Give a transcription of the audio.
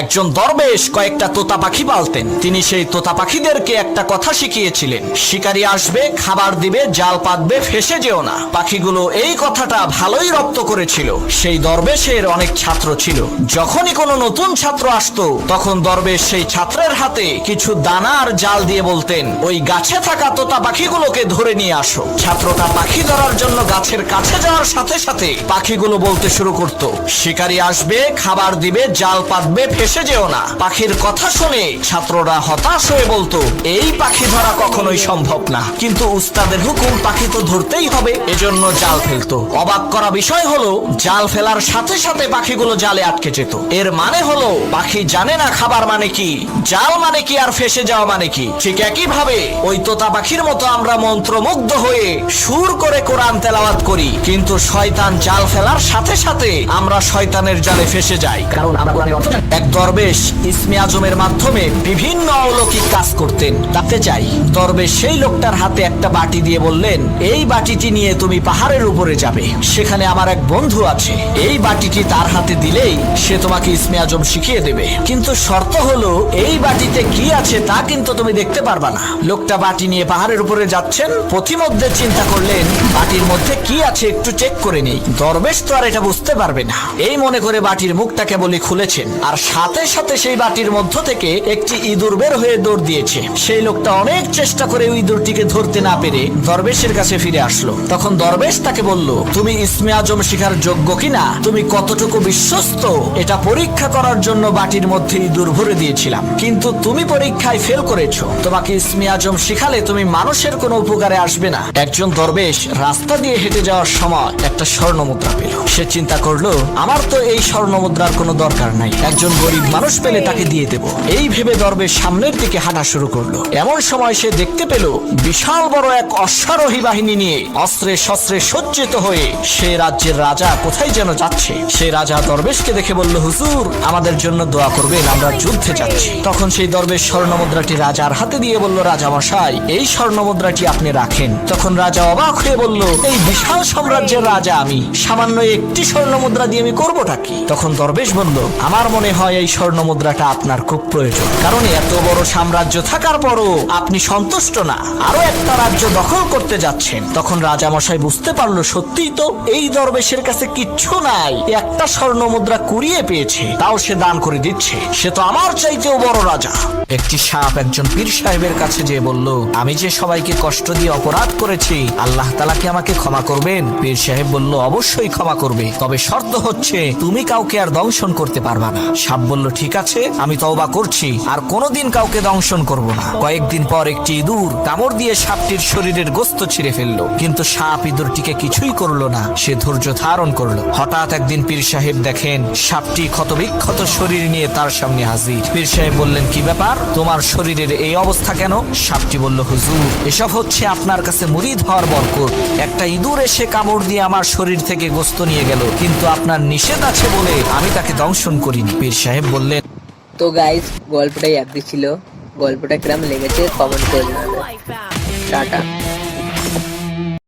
একজন দরবেশ কয়েকটা তোতা পাখি পালতেন। তিনি সেই তোতা পাখিদেরকে একটা কথা শিখিয়েছিলেন। শিকারি আসবে, খাবার দিবে, জাল পাতবে, ফেসে যেও না। পাখিগুলো এই কথাটা ভালোই রপ্ত করেছিল। সেই দরবেশের অনেক ছাত্র ছিল। যখনই কোনো নতুন ছাত্র আসতো, তখন দরবেশ সেই ছাত্রের হাতে কিছু দানা আর জাল দিয়ে বলতেন, ওই গাছে থাকা তোতা পাখিগুলোকে ধরে নিয়ে আসো। ছাত্রটা পাখি ধরার জন্য গাছের কাছে যাওয়ার সাথে সাথে পাখিগুলো বলতে শুরু করত, শিকারি আসবে, খাবার দিবে, জাল পাতবে ফেসে যেও না। পাখির কথা শুনে ছাত্ররা হতাশ হয়ে বলতো এই পাখি ধরা কখনোই সম্ভব না। কিন্তু উস্তাদের হুকুম পাখি তো ধরতেই হবে। এজন্য জাল ফেলতো। অবাক করা বিষয় হলো জাল ফেলার সাথে সাথে পাখিগুলো জালে আটকে যেত। এর মানে হলো পাখি জানে না খাবার মানে কি জাল মানে কি আর ফেসে যাওয়া মানে কি। ঠিক একই ভাবে ওই তোতা পাখির মতো আমরা মন্ত্রমুগ্ধ হয়ে সুর করে কোরআন তেলাওয়াত করি। কিন্তু শয়তান জাল ফেলার সাথে সাথে আমরা শয়তানের জালে ফেসে যাই। কারণ আমরা কোরআনের অর্থ জানি। দরবেশ ইসমে আজমের মাধ্যমে বিভিন্ন অলৌকিক কাজ করতেন, তাতে চাই। দরবেশ সেই লোকটার হাতে একটা বাটি দিয়ে বললেন, এই বাটিটি নিয়ে তুমি পাহাড়ের উপরে যাবে। সেখানে আমার এক বন্ধু আছে। এই বাটিটি তার হাতে দিলেই সে তোমাকে ইসমে আজম শিখিয়ে দেবে। কিন্তু শর্ত হলো, এই বাটিতে কি আছে তা কিন্তু তুমি দেখতে পারবা না। লোকটা বাটি নিয়ে পাহাড়ের উপরে যাচ্ছেন। পথিমধ্যে চিন্তা করলেন, বাটির মধ্যে কি আছে একটু চেক করে নেই। দরবেশ তো আর এটা বুঝতে পারবে না। এই মনে করে বাটির মুখটা কেবলই খুলেছেন। আর সাথে সাথে সেই বাটির মধ্য থেকে একটি ইঁদুর বের হয়ে দৌড় দিয়েছে। সেই লোকটা অনেক চেষ্টা করে ইঁদুরটিকে ধরতে না পেরে দরবেশের কাছে ফিরে আসলো। তখন দরবেশ তাকে বলল, তুমি ইসমে আজম শিখার যোগ্য কিনা? তুমি কতটুকু বিশ্বস্ত? এটা পরীক্ষা করার জন্য বাটির মধ্যে ইঁদুর ভরে দিয়েছিলাম। কিন্তু তুমি পরীক্ষায় ফেল করেছ। তোমাকে ইসমে আজম শিখালে তুমি মানুষের কোনো উপকারে আসবে না। একজন দরবেশ রাস্তা দিয়ে হেঁটে যাওয়ার সময় একটা স্বর্ণ মুদ্রা পেল। সে চিন্তা করল, আমার তো এই স্বর্ণ মুদ্রার কোনো দরকার নাই। একজন গরিব মানুষ পেলে তাকে দিয়ে দেব। এই ভেবে দরবেশ সামনের দিকে হাঁটা শুরু করল। এমন সময় সে দেখতে পেল বিশাল বড় এক অশ্বারোহী বাহিনী নিয়ে অস্ত্রে শস্ত্রে সজ্জিত হয়ে সে রাজ্যের রাজা কোথায় যেন যাচ্ছে। সে রাজা দরবেশকে দেখে বলল, হুজুর, আমাদের জন্য দোয়া করবেন, আমরা যুদ্ধে যাচ্ছি। তখন সেই দরবেশ স্বর্ণ মুদ্রাটি রাজার হাতে দিয়ে বলল রাজা মশাই এই স্বর্ণ মুদ্রাটি আপনি রাখেন। তখন রাজা অবাক হয়ে বলল, এই বিশাল সাম্রাজ্যের রাজা আমি, সামান্য একটি স্বর্ণ মুদ্রা দিয়ে আমি করবোটা কি? তখন দরবেশ বলল, আমার মনে হয় স্বর্ণ মুদ্রাটা আপনার খুব প্রয়োজন। কারণ এত বড় সাম্রাজ্য থাকার পরও আপনি সন্তুষ্ট না। আরও একটা রাজ্য দখল করতে যাচ্ছেন। তখন রাজা মশাই বুঝতে পারল সত্যিই তো এই দরবেশের কাছে কিচ্ছু নাই। একটা স্বর্ণ মুদ্রা কুড়িয়ে পেয়েছে। তাও সে দান করে দিচ্ছে। সে তো আমার চাইতেও বড় রাজা। একটি সাপ একজন পীর সাহেবের কাছে যে বলল, আমি যে সবাইকে কষ্ট দিয়ে অপরাধ করেছি, আল্লাহ তালা কি আমাকে ক্ষমা করবেন? পীর সাহেব বলল, অবশ্যই ক্ষমা করবে। তবে শর্ত হচ্ছে, তুমি কাউকে আর দংশন করতে পারবা না। সাপ বলল, ঠিক আছে, আমি তওবা করছি। আর কোনোদিন কাউকে দংশন করব না। কয়েকদিন পর একটি ইঁদুর কামড় দিয়ে সাপটির শরীরের গোস্ত ছিঁড়ে ফেলল। কিন্তু সাপ ইঁদুরটিকে কিছুই করল না, সে ধৈর্য ধারণ করল। হঠাৎ একদিন পীর সাহেব দেখেন, সাপটি ক্ষতবিক্ষত শরীর নিয়ে তার সামনে হাজির। পীর সাহেব বললেন, কি ব্যাপার? তোমার শরীরের এই অবস্থা কেন? সাপটি বলল, হুজুর, এসব হচ্ছে আপনার কাছে মুরিদ হওয়ার বরকত। একটা ইঁদুর এসে কামড় দিয়ে আমার শরীর থেকে গোস্ত নিয়ে গেল, কিন্তু আপনার নিষেধ আছে বলে আমি তাকে দংশন করিনি। পীর সাহেব বললেন তো গাইস গল্পটাই একদি ছিল গল্পটা কিরম লেগেছে কমেন্ট করে জানাবে। টাটা।